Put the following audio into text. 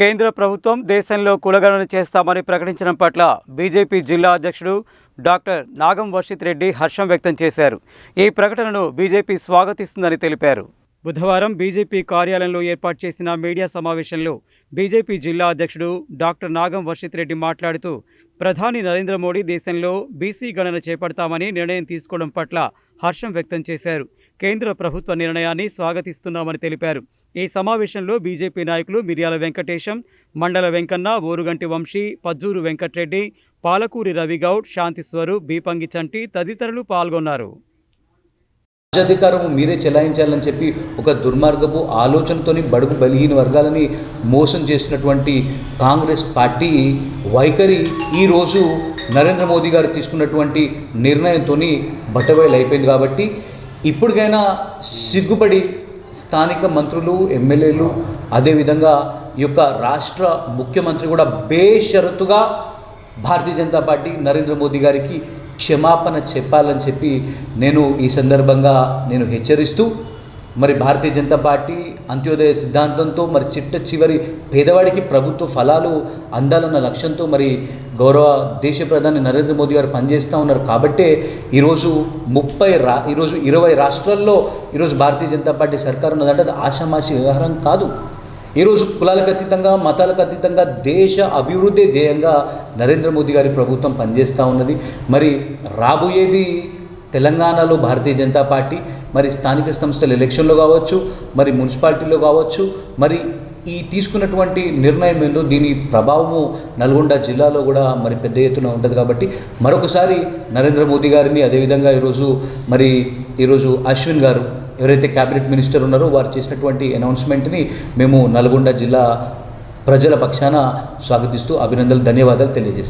కేంద్ర ప్రభుత్వం దేశంలో కులగణన చేస్తామని ప్రకటించడం పట్ల బీజేపీ జిల్లా అధ్యక్షుడు డాక్టర్ నాగం వర్షిత్ రెడ్డి హర్షం వ్యక్తం చేశారు. ఈ ప్రకటనను బీజేపీ స్వాగతిస్తుందని తెలిపారు. బుధవారం బీజేపీ కార్యాలయంలో ఏర్పాటు చేసిన మీడియా సమావేశంలో బీజేపీ జిల్లా అధ్యక్షుడు డాక్టర్ నాగం వర్షిత్ రెడ్డి మాట్లాడుతూ ప్రధాని నరేంద్ర మోడీ దేశంలో బీసీ గణన చేపడతామని నిర్ణయం తీసుకోవడం పట్ల హర్షం వ్యక్తం చేశారు. కేంద్ర ప్రభుత్వ నిర్ణయాన్ని స్వాగతిస్తున్నామని తెలిపారు. ఈ సమావేశంలో బీజేపీ నాయకులు మిర్యాల వెంకటేశం మండల వెంకన్న ఓరుగంటి వంశీ పజ్జూరు వెంకట్రెడ్డి పాలకూరి రవిగౌడ్ శాంతిస్వరు బీపంగి చంటి తదితరులు పాల్గొన్నారు. రాజ్యాధికారం మీరే చెలాయించాలని చెప్పి ఒక దుర్మార్గపు ఆలోచనతోని బడుగు బలిహీన వర్గాలని మోసం చేసినటువంటి కాంగ్రెస్ పార్టీ వైఖరి ఈరోజు నరేంద్ర మోదీ గారు తీసుకున్నటువంటి నిర్ణయంతో బట్టబయలు అయిపోయింది కాబట్టి ఇప్పటికైనా సిగ్గుపడి స్థానిక మంత్రులు ఎమ్మెల్యేలు అదేవిధంగా ఈ యొక్క రాష్ట్ర ముఖ్యమంత్రి కూడా బేషరతుగా భారతీయ జనతా పార్టీ నరేంద్ర మోదీ గారికి క్షమాపణ చెప్పాలని చెప్పి నేను ఈ సందర్భంగా నేను హెచ్చరిస్తూ మరి భారతీయ జనతా పార్టీ అంత్యోదయ సిద్ధాంతంతో మరి చిట్ట చివరి పేదవాడికి ప్రభుత్వ ఫలాలు అందాలన్న లక్ష్యంతో మరి గౌరవ దేశ ప్రధాని నరేంద్ర మోదీ గారు పనిచేస్తూ ఉన్నారు. కాబట్టే ఈరోజు ముప్పై రా ఈరోజు ఇరవై రాష్ట్రాల్లో ఈరోజు భారతీయ జనతా పార్టీ సర్కారు ఉన్నదంటే అది ఆషామాషి వ్యవహారం కాదు. ఈరోజు కులాలకు అతీతంగా మతాలకు అతీతంగా దేశ అభివృద్ధి ధ్యేయంగా నరేంద్ర మోదీ గారి ప్రభుత్వం పనిచేస్తూ ఉన్నది. మరి రాబోయేది తెలంగాణలో భారతీయ జనతా పార్టీ మరి స్థానిక సంస్థల ఎలక్షన్లో కావచ్చు మరి మున్సిపాలిటీలో కావచ్చు మరి ఈ తీసుకున్నటువంటి నిర్ణయం ఏందో దీని ప్రభావము నల్గొండ జిల్లాలో కూడా మరి పెద్ద ఎత్తున ఉంటుంది కాబట్టి మరొకసారి నరేంద్ర మోదీ గారిని అదేవిధంగా ఈరోజు మరి ఈరోజు అశ్విన్ గారు ఎవరైతే క్యాబినెట్ మినిస్టర్ ఉన్నారో వారు చేసినటువంటి అనౌన్స్మెంట్ని మేము నల్గొండ జిల్లా ప్రజల పక్షాన స్వాగతిస్తూ అభినందనలు ధన్యవాదాలు తెలియజేస్తాం